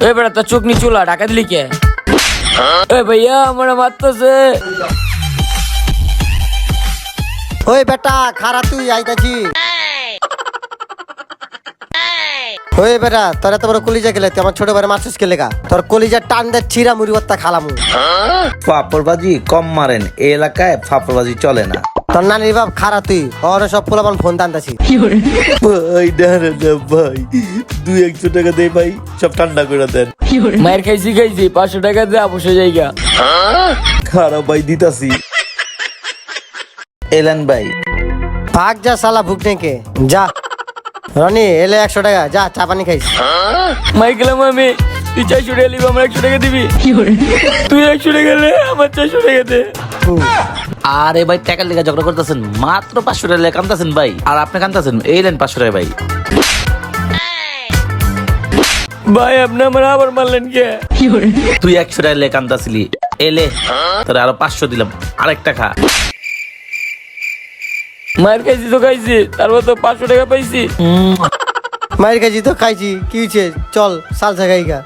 এই বেটা তোর চোখ নি চুলা ঢাকা দিলি কে? এ ভাইয়া আমার মারতেছে। ওই বেটা খারা তুই আইতাছি। ওই বেটা তোর এত বড় কলিজা গেলে তুই আমার ছোট ভাই মারছিস কে লেগা? তোর কলিজা টান দে চিরা মুড়ি খালামু। ফাপড়বাজি কম মারেন এই এলাকায় ফাপড়বাজি চলে না। তোর নানির বাপ খারা তুই। ওর সব পোলাপান ফোন টানতাছি। ভাই দাঁড়া না ভাই। দুই একশো টাকা দে ভাই সব ঠান্ডা করে দেন। মায়ের খাইছি খাইছি পাঁচশো টাকা দিয়ে বসে যাইগা খারাপ ভাই দিতাছি। এলেন ভাই। ভাগ যা সালা ভুক নেকে যা। রনি এলে একশো টাকা যা চা পানি খাইস। মাই গেলাম আমি। তুই চারশো টাকা নিবি আমার একশো টাকা দিবি। তুই একশো টাকা লে আমার চারশো টাকা দে। আরে ভাই টাকার লেগে ঝগড়া করতেছেন মাত্র পাঁচশো টাকা লেগে কামতাছেন ভাই। আর আপনি কামতাছেন এই নেন পাঁচশো টাকা ভাই। ভাই আপনি আমার আবার মারলেন কে? তুই একশো টাকা লেগে কামতাছিলি এলে তোর আরও পাঁচশো দিলাম। আরেকটা খা মায়ের খাইছি তো খাইছি তারপর তো পাঁচশো টাকা পাইছি। মায়ের খাইছি তো খাইছি কি হয়েছে চল সালসা খাইগা।